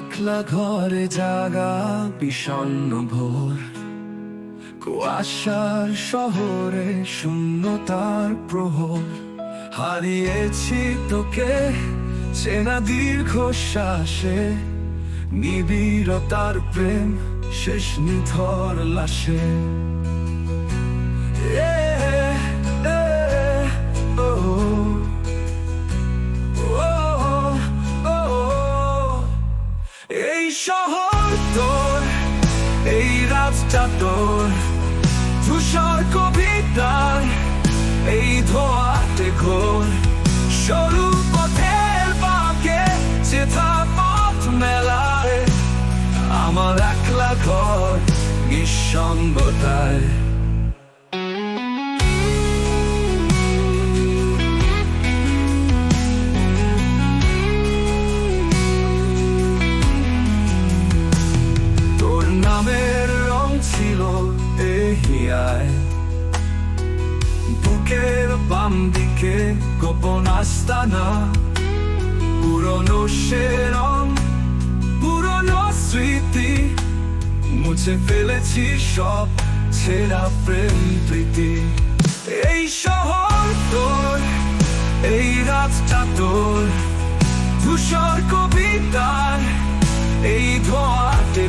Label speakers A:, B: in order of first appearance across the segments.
A: একলা ঘরে জাগা বিষণ্ণ ভোর। কুয়াশার শহরে শূন্যতার প্রহর। হারিয়েছি তোকে, চেনা দীর্ঘ শ্বাসে নিবিড়তার প্রেম, শেষ নিথর লাশে। এই রাতটা তোর তুষার কবিতার এই ধোয়াতে ঘোর। সরু পথের বাঁকে যেথা পথ মেলায়, আমার একলা ঘর নিঃসঙ্গতায়। নামের রং ছিল বুকের বাম দিকে গোপন আস্তানা। পুরনো সে রং, পুরনো স্মৃতি। মুছে ফেলেছি সব, ছেঁড়া প্রেম প্রীতি। এই শহর তোর, এই রাতটা তোর। ধূসর কবিতার এই ধোয়াতে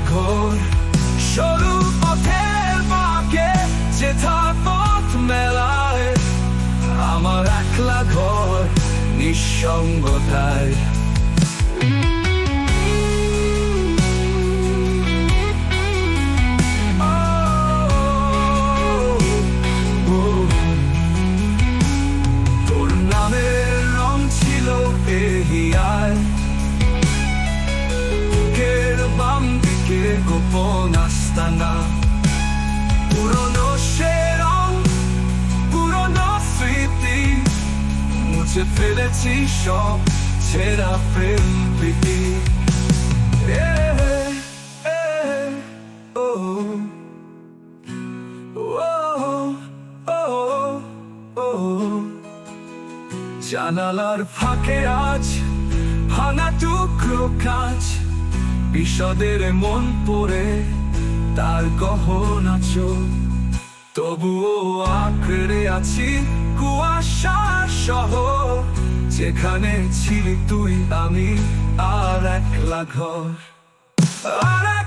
A: ঘোর। সরু পথের বাঁকে যেথার পথ মেলায়। আমার একলা ঘর নিঃসঙ্গতায়। দিকে গোপন আস্তানা সে রং পুরনো স্মৃতি মুছে ফেলেছি সব ছেঁড়া প্রেম প্রীতি জানালার ফাঁকে আজ ভাঙা টুকরো কাজ বিষদের মন পড়ে, তার গহনা চোখ। তবুও আঁকড়ে আছি কুয়াশা সহ, যেখানে ছিলি তুই, আমি আর একলা ঘর। আর